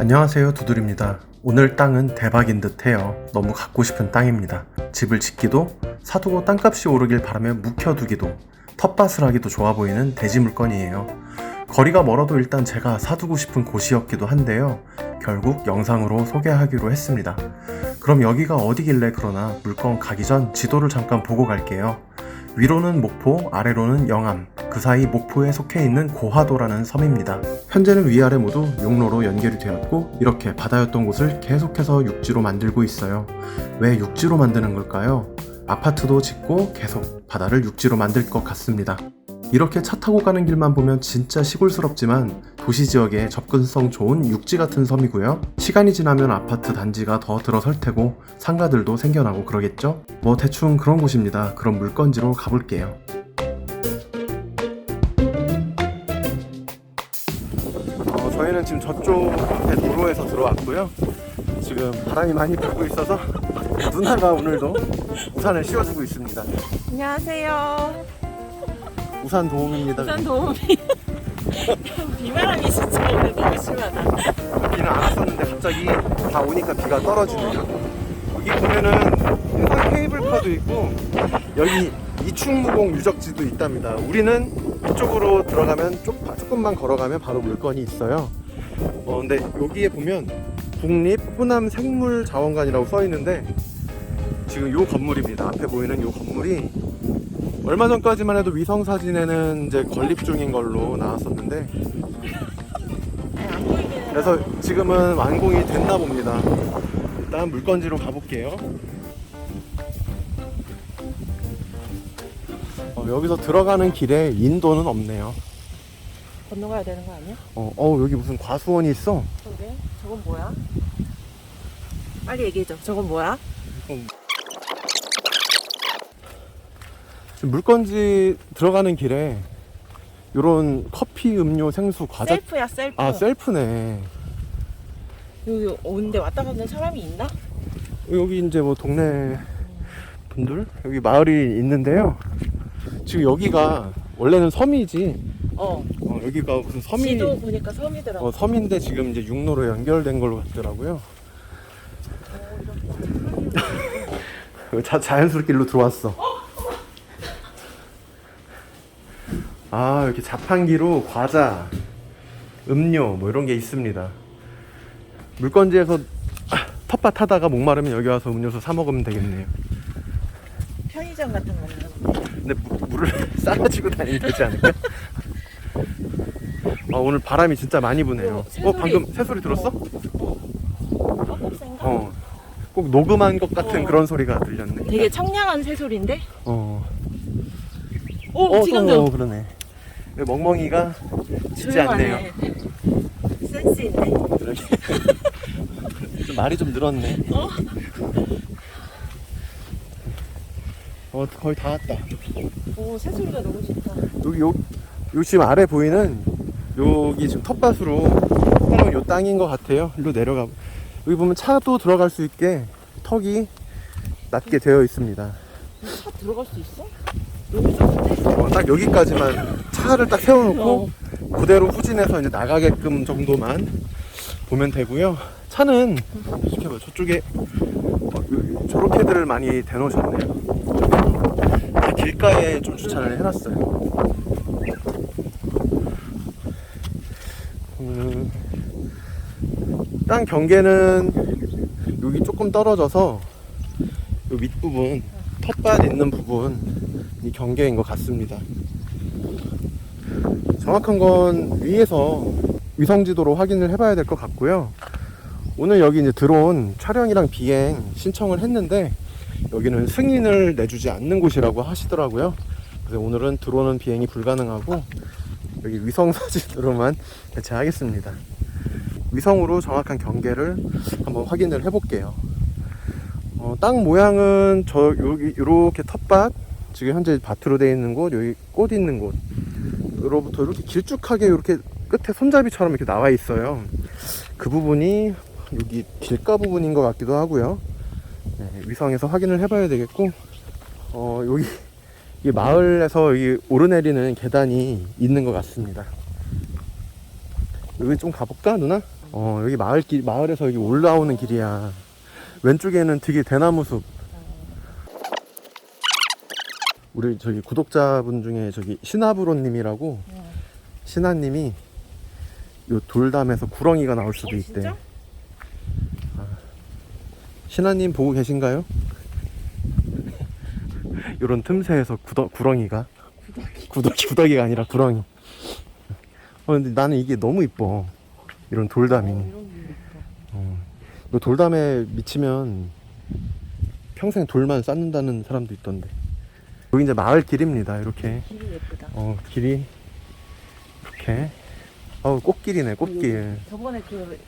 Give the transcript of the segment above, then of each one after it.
안녕하세요 두들입니다. 오늘 땅은 대박인 듯해요. 너무 갖고 싶은 땅입니다. 집을 짓기도 사두고 땅값이 오르길 바라며 묵혀두기도 텃밭을 하기도 좋아 보이는 대지 물건이에요. 거리가 멀어도 일단 제가 사두고 싶은 곳이었기도 한데요. 결국 영상으로 소개하기로 했습니다. 그럼 여기가 어디길래 그러나 물건 가기 전 지도를 잠깐 보고 갈게요. 위로는 목포, 아래로는 영암, 그 사이 목포에 속해 있는 고화도라는 섬입니다. 현재는 위아래 모두 용로로 연결이 되었고 이렇게 바다였던 곳을 계속해서 육지로 만들고 있어요. 왜 육지로 만드는 걸까요? 아파트도 짓고 계속 바다를 육지로 만들 것 같습니다. 이렇게 차 타고 가는 길만 보면 진짜 시골스럽지만 도시 지역에 접근성 좋은 육지 같은 섬이고요. 시간이 지나면 아파트 단지가 더 들어설 테고 상가들도 생겨나고 그러겠죠? 뭐 대충 그런 곳입니다. 그럼 물건지로 가볼게요. 어, 저희는 지금 저쪽 앞에 도로에서 들어왔고요. 지금 바람이 많이 불고 있어서 누나가 오늘도 우산을 씌워주고 있습니다. 안녕하세요. 우산 도움입니다. 우선 도움이 비바람이 진짜 너무 심하다. 비는 안 왔었는데 갑자기 다 오니까 비가 떨어지네요. 여기 보면은 해상 케이블카도 있고 여기 이충무공 유적지도 있답니다. 우리는 이쪽으로 들어가면 조, 조금만 걸어가면 바로 물건이 있어요. 어, 근데 여기에 보면 국립 호남 생물자원관이라고 써 있는데 지금 요 건물입니다. 앞에 보이는 요 건물이 얼마 전까지만 해도 위성 사진에는 이제 건립 중인 걸로 나왔었는데. 그래서 지금은 완공이 됐나 봅니다. 일단 물건지로 가볼게요. 어, 여기서 들어가는 길에 인도는 없네요. 건너가야 되는 거 아니야? 어, 어, 여기 무슨 과수원이 있어? 그래? 저건 뭐야? 빨리 얘기해줘. 저건 뭐야? 지금 물건지 들어가는 길에 요런 커피, 음료, 생수, 과자. 셀프야 셀프. 아, 셀프네. 여기 오는데 왔다 갔는 사람이 있나? 여기 이제 뭐 동네 분들 여기 마을이 있는데요. 지금 여기가 원래는 섬이지. 어. 어, 여기가 무슨 섬이 지도 보니까 섬이더라고. 어, 섬인데 지금 이제 육로로 연결된 걸로 같더라고요. 자, 자연스럽게 일로 들어왔어. 아, 이렇게 자판기로 과자, 음료 뭐 이런 게 있습니다. 물건지에서 아, 텃밭 하다가 목마르면 여기 와서 음료수 사 먹으면 되겠네요. 편의점 같은 거는. 근데 무- 물을 싸가지고 다니면 되지 않을까? 아, 오늘 바람이 진짜 많이 부네요. 어, 어, 새소리. 방금 새소리 들었어? 어? 어. 꼭 녹음한 것 같은 어. 그런 소리가 들렸네. 되게 청량한 새소리인데? 어. 오 어, 지금도 어, 그러네. 멍멍이가 짖지 않네요. 센스 있네. 그러게. 좀 말이 좀 늘었네. 어? 어, 거의 다 왔다. 오 새소리가 너무 좋다. 여기 요, 요 지금 아래 보이는 여기 지금 텃밭으로 해놓은 요 땅인 것 같아요. 일로 내려가. 여기 보면 차도 들어갈 수 있게 턱이 낮게 되어 있습니다. 차 들어갈 수 있어? 좋은데? 어, 딱 여기까지만 차를 딱 세워놓고 어. 그대로 후진해서 이제 나가게끔 정도만 보면 되고요. 차는 이렇게 봐 저쪽에 어, 요- 저렇게들 많이 대놓으셨네요. 다 길가에 좀 주차를 해놨어요. 음, 땅 경계는 여기 조금 떨어져서 요 밑부분 텃밭 있는 부분이 경계인 것 같습니다. 정확한 건 위에서 위성지도로 확인을 해봐야 될 것 같고요. 오늘 여기 이제 들어온 촬영이랑 비행 신청을 했는데 여기는 승인을 내주지 않는 곳이라고 하시더라고요. 그래서 오늘은 들어오는 비행이 불가능하고 여기 위성 사진으로만 대체하겠습니다. 위성으로 정확한 경계를 한번 확인을 해볼게요. 어, 땅 모양은 저 여기 이렇게 텃밭 지금 현재 밭으로 되어 있는 곳 여기 꽃 있는 곳으 로부터 이렇게 길쭉하게 이렇게 끝에 손잡이처럼 이렇게 나와 있어요. 그 부분이 여기 길가 부분인 것 같기도 하고요. 네, 위성에서 확인을 해봐야 되겠고, 어, 여기 이 마을에서 이 오르내리는 계단이 있는 것 같습니다. 여기 좀 가볼까 누나? 어 여기 마을 길 마을에서 여기 올라오는 길이야. 왼쪽에는 되게 대나무 숲. 우리 저기 구독자분 중에 저기 신하브로님이라고 어. 신하님이 요 돌담에서 구렁이가 나올 수도 어, 있대. 진짜? 신하님 보고 계신가요? 요런 틈새에서 구더, 구렁이가 구더기 구더기가 아니라 구렁이. 어 근데 나는 이게 너무 이뻐. 이런 돌담이. 어, 이런. 어. 이 돌담에 미치면 평생 돌만 쌓는다는 사람도 있던데. 여기 이제 마을 길입니다. 이렇게. 길이 예쁘다. 어, 길이 이렇게. 어, 꽃길이네, 꽃길. 저번에 그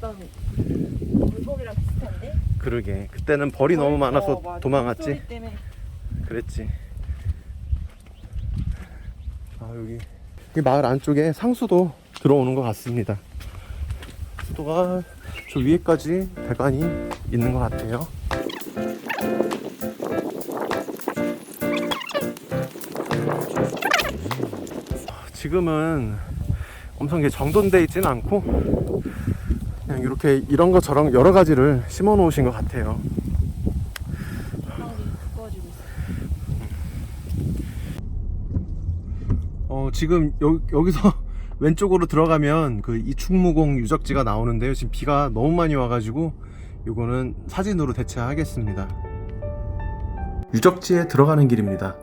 봤던 물고기랑 비슷한데? 그러게. 그때는 벌이 너무 많아서 어, 맞아. 도망갔지. 소리 때문에 그랬지. 아, 여기. 이 마을 안쪽에 상수도 들어오는 것 같습니다. 수도가 저 위에까지 배관이 있는 것 같아요. 지금은 엄청 이게 정돈돼 있지는 않고 그냥 이렇게 이런 거 저런 여러 가지를 심어 놓으신 것 같아요. 어, 지금 여, 여기서 왼쪽으로 들어가면 그 이충무공 유적지가 나오는데요. 지금 비가 너무 많이 와가지고 이거는 사진으로 대체하겠습니다. 유적지에 들어가는 길입니다.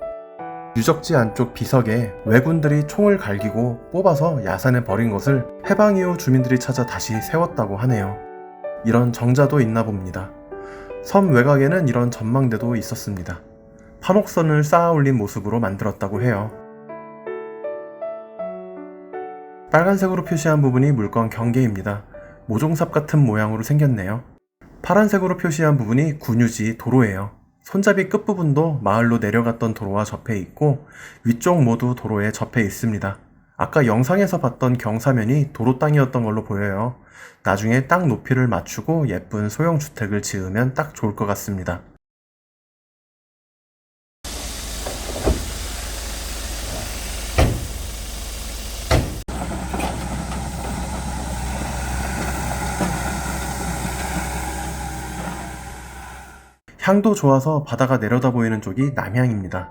유적지 안쪽 비석에 왜군들이 총을 갈기고 뽑아서 야산에 버린 것을 해방 이후 주민들이 찾아 다시 세웠다고 하네요. 이런 정자도 있나 봅니다. 섬 외곽에는 이런 전망대도 있었습니다. 판옥선을 쌓아 올린 모습으로 만들었다고 해요. 빨간색으로 표시한 부분이 물건 경계입니다. 모종삽 같은 모양으로 생겼네요. 파란색으로 표시한 부분이 군유지 도로예요. 손잡이 끝부분도 마을로 내려갔던 도로와 접해 있고 위쪽 모두 도로에 접해 있습니다. 아까 영상에서 봤던 경사면이 도로 땅이었던 걸로 보여요. 나중에 땅 높이를 맞추고 예쁜 소형 주택을 지으면 딱 좋을 것 같습니다. 향도 좋아서 바다가 내려다 보이는 쪽이 남향입니다.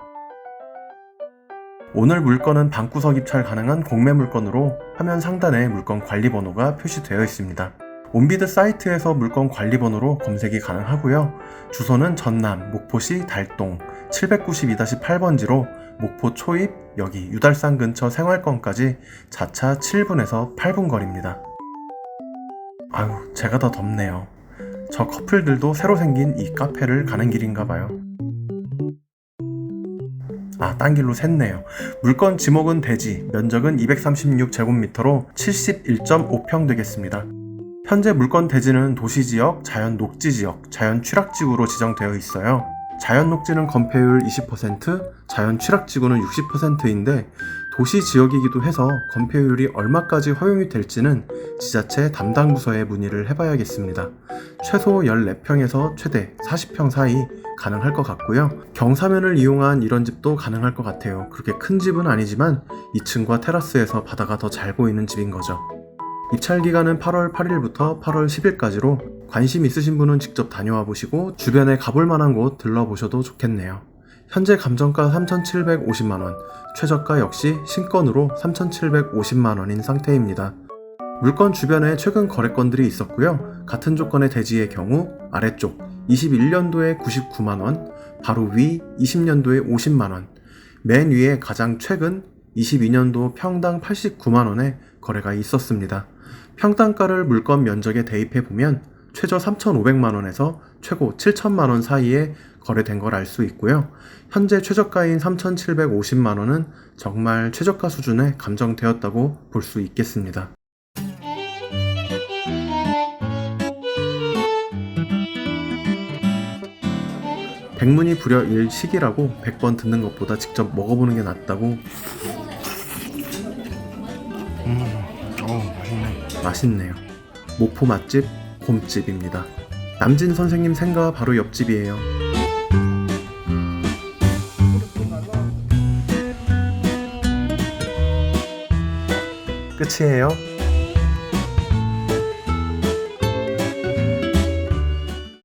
오늘 물건은 방구석 입찰 가능한 공매 물건으로 화면 상단에 물건 관리 번호가 표시되어 있습니다. 온비드 사이트에서 물건 관리 번호로 검색이 가능하고요. 주소는 전남 목포시 달동 792-8번지로 목포 초입 여기 유달산 근처 생활권까지 자차 7분에서 8분 거리입니다. 아유, 제가 더 덥네요. 저 커플들도 새로 생긴 이 카페를 가는 길인가 봐요. 아, 딴 길로 샜네요. 물건 지목은 대지, 면적은 236제곱미터로 71.5평 되겠습니다. 현재 물건 대지는 도시지역, 자연 녹지지역, 자연 취락지구로 지정되어 있어요. 자연 녹지는 건폐율 20%, 자연 취락지구는 60%인데 도시 지역이기도 해서 건폐율이 얼마까지 허용이 될지는 지자체 담당 부서에 문의를 해봐야겠습니다. 최소 14평에서 최대 40평 사이 가능할 것 같고요. 경사면을 이용한 이런 집도 가능할 것 같아요. 그렇게 큰 집은 아니지만 2층과 테라스에서 바다가 더 잘 보이는 집인 거죠. 입찰 기간은 8월 8일부터 8월 10일까지로 관심 있으신 분은 직접 다녀와 보시고 주변에 가볼 만한 곳 들러보셔도 좋겠네요. 현재 감정가 3,750만원, 최저가 역시 신건으로 3,750만원인 상태입니다. 물건 주변에 최근 거래건들이 있었고요. 같은 조건의 대지의 경우 아래쪽 21년도에 99만원, 바로 위 20년도에 50만원, 맨 위에 가장 최근 22년도 평당 89만원에 거래가 있었습니다. 평당가를 물건 면적에 대입해 보면 최저 3,500만 원에서 최고 7천만 원 사이에 거래된 걸 알 수 있고요. 현재 최저가인 3,750만 원은 정말 최저가 수준에 감정되었다고 볼 수 있겠습니다. 백문이 불여일 시기라고 100번 듣는 것보다 직접 먹어보는 게 낫다고. 음, 어, 맛있네. 맛있네요. 목포 맛집 곰집입니다. 남진 선생님 생가 바로 옆집이에요. 끝이에요.